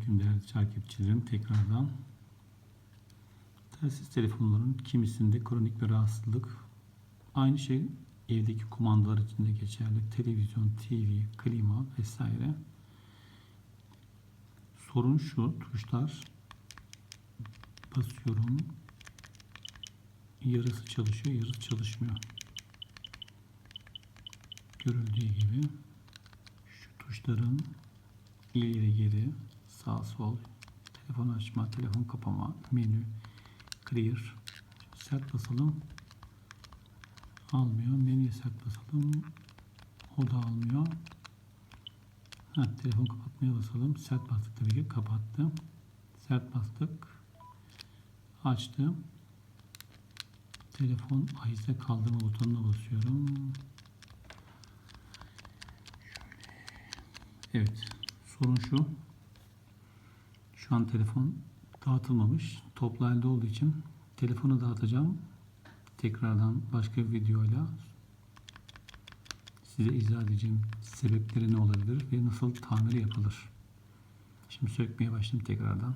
Selamünaleyküm değerli takipçilerim tekrardan. Telsiz telefonların kimisinde kronik bir rahatsızlık. Aynı şey evdeki kumandalar için de geçerli. Televizyon, TV, klima vesaire. Sorun şu tuşlar basıyorum. Yarısı çalışıyor, yarısı çalışmıyor. Görüldüğü gibi şu tuşların ileri geri, sağ sol, telefon açma, telefon kapama, menü, clear. Sert basalım. Almıyor. Menüye sert basalım. O da almıyor. Ha, telefon kapatmaya basalım. Sert bastık tabii ki. Kapattı. Sert bastık. Açtı. Telefon ahiste kaldırma butonuna basıyorum. Evet. Sorun şu. Şu an telefon dağıtılmamış. Toplu halde olduğu için telefonu dağıtacağım. Tekrardan başka bir videoyla size izah edeceğim sebepleri ne olabilir ve nasıl tamiri yapılır. Şimdi sökmeye başlayayım tekrardan.